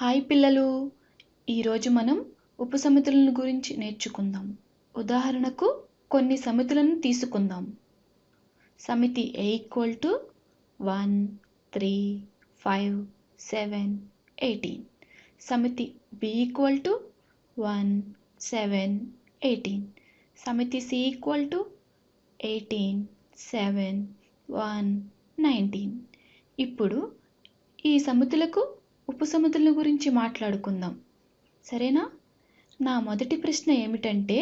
Hi పిల్లలు. ఈరోజు మనం ఉపసమితులను గురించి నేర్చుకుందాం. ఉదాహరణకు కొన్ని సమితులను తీసుకుందాం. సమితి A equal to one three five seven eighteen సమితి B equal to one seven eighteen సమితి C equal to eighteen seven one nineteen ఇప్పుడు ఈ సమితులకు ఉపసమితుల గురించి మాట్లాడుకుందాం. సరేనా? నా మొదటి ప్రశ్న ఏమిటంటే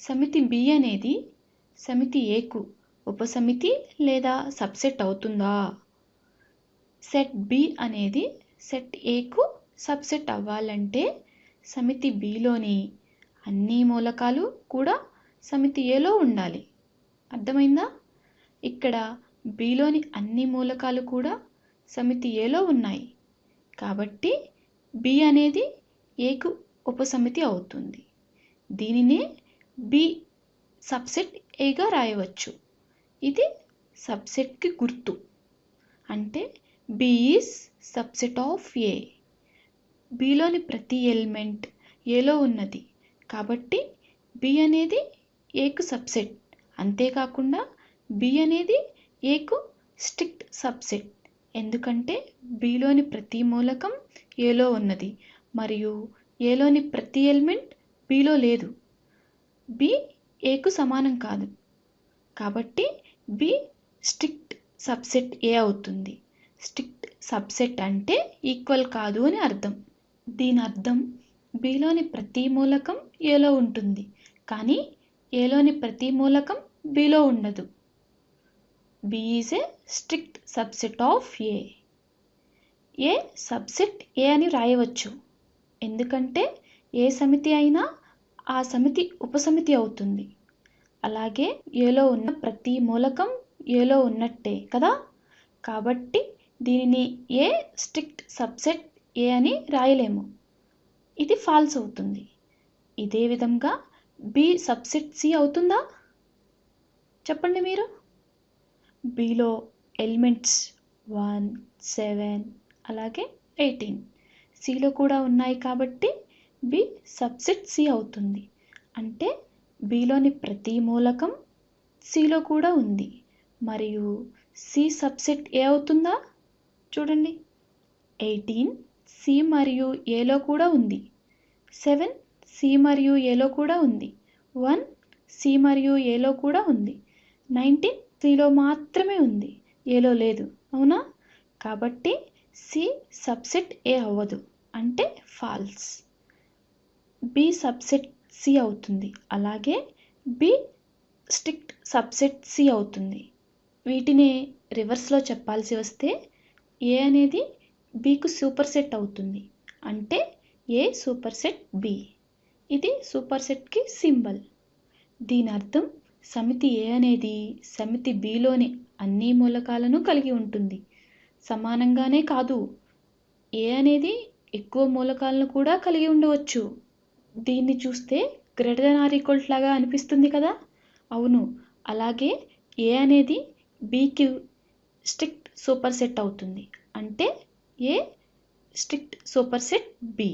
సమితి బి అనేది సమితి ఏకు ఉపసమితి లేదా సబ్సెట్ అవుతుందా? సెట్ బి అనేది సెట్ ఏకు సబ్సెట్ అవ్వాలంటే సమితి బిలోని అన్ని మూలకాలు కూడా సమితి ఏలో ఉండాలి. అర్థమైందా? ఇక్కడ బిలోని అన్ని మూలకాలు కూడా సమితి ఏలో ఉన్నాయి. కాబట్టి బి అనేది ఏకు ఉపసమితి అవుతుంది. దీనినే బి సబ్సెట్ ఏగా రాయవచ్చు. ఇది సబ్సెట్కి గుర్తు. అంటే B is subset of A బిలోని ప్రతి ఎలిమెంట్ ఏలో ఉన్నది. కాబట్టి బి అనేది ఏకు సబ్సెట్ అంతేకాకుండా బి అనేది ఏకు స్ట్రిక్ట్ సబ్సెట్ ఎందుకంటే బిలోని ప్రతి మూలకం ఏలో ఉన్నది మరియు ఏలోని ప్రతి ఎలిమెంట్ బిలో లేదు. బి ఏకు సమానం కాదు. కాబట్టి బి స్ట్రిక్ట్ సబ్సెట్ ఏ అవుతుంది. స్ట్రిక్ట్ సబ్సెట్ అంటే ఈక్వల్ కాదు అని అర్థం. దీని అర్థం బిలోని ప్రతి మూలకం ఏలో ఉంటుంది కానీ ఏలోని ప్రతి మూలకం బిలో ఉండదు. B is a strict subset of A A subset A అని రాయవచ్చు. ఎందుకంటే ఏ సమితి అయినా ఆ సమితి ఉపసమితి అవుతుంది. అలాగే ఏలో ఉన్న ప్రతి మూలకం ఏలో ఉన్నట్టే కదా? కాబట్టి దీనిని ఏ స్ట్రిక్ట్ సబ్సెట్ ఏ అని రాయలేము. ఇది ఫాల్స్ అవుతుంది. ఇదే విధంగా బి సబ్సెట్ సి అవుతుందా? చెప్పండి మీరు. బిలో ఎలిమెంట్స్ వన్ సెవెన్ అలాగే ఎయిటీన్ సిలో కూడా ఉన్నాయి కాబట్టి బి సబ్సెట్ సి అవుతుంది. అంటే బిలోని ప్రతి మూలకం సిలో కూడా ఉంది. మరియు సి సబ్సెట్ ఏ అవుతుందా? చూడండి. ఎయిటీన్ సి మరియు ఏలో కూడా ఉంది. సెవెన్ సి మరియు ఏలో కూడా ఉంది. వన్ సి మరియు ఏలో కూడా ఉంది. నైన్టీన్ స్త్రీలో మాత్రమే ఉంది. ఏలో లేదు. అవునా? కాబట్టి సి సబ్సెట్ ఏ అవ్వదు. అంటే ఫాల్స్. బి సబ్సెట్ సి అవుతుంది. అలాగే బి స్ట్రిక్ట్ సబ్సెట్ సి అవుతుంది. వీటిని రివర్స్లో చెప్పాల్సి వస్తే ఏ అనేది బికు సూపర్ సెట్ అవుతుంది. అంటే ఏ సూపర్ సెట్ బి. ఇది సూపర్ సెట్కి సింబల్. దీని అర్థం సమితి ఏ అనేది సమితి బిలోని అన్ని మూలకాలను కలిగి ఉంటుంది. సమానంగానే కాదు. ఏ అనేది ఎక్కువ మూలకాలను కూడా కలిగి ఉండవచ్చు. దీన్ని చూస్తే గ్రేటర్ దెన్ ఆర్ ఈక్వల్ లాగా అనిపిస్తుంది కదా? అవును. అలాగే ఏ అనేది బికి స్ట్రిక్ట్ సూపర్ సెట్ అవుతుంది. అంటే A strict super set B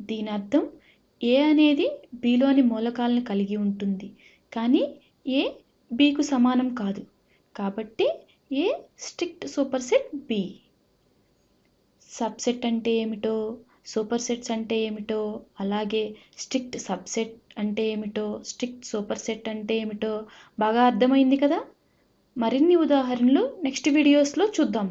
దీని అర్థం ఏ అనేది బిలోని మూలకాలను కలిగి ఉంటుంది. కానీ ఏ బికు సమానం కాదు. కాబట్టి A strict super set B subset అంటే ఏమిటో సూపర్ సెట్స్ అంటే ఏమిటో అలాగే స్ట్రిక్ట్ సబ్సెట్ అంటే ఏమిటో స్ట్రిక్ట్ సూపర్ సెట్ అంటే ఏమిటో బాగా అర్థమైంది కదా? మరిన్ని ఉదాహరణలు నెక్స్ట్ వీడియోస్లో చూద్దాం.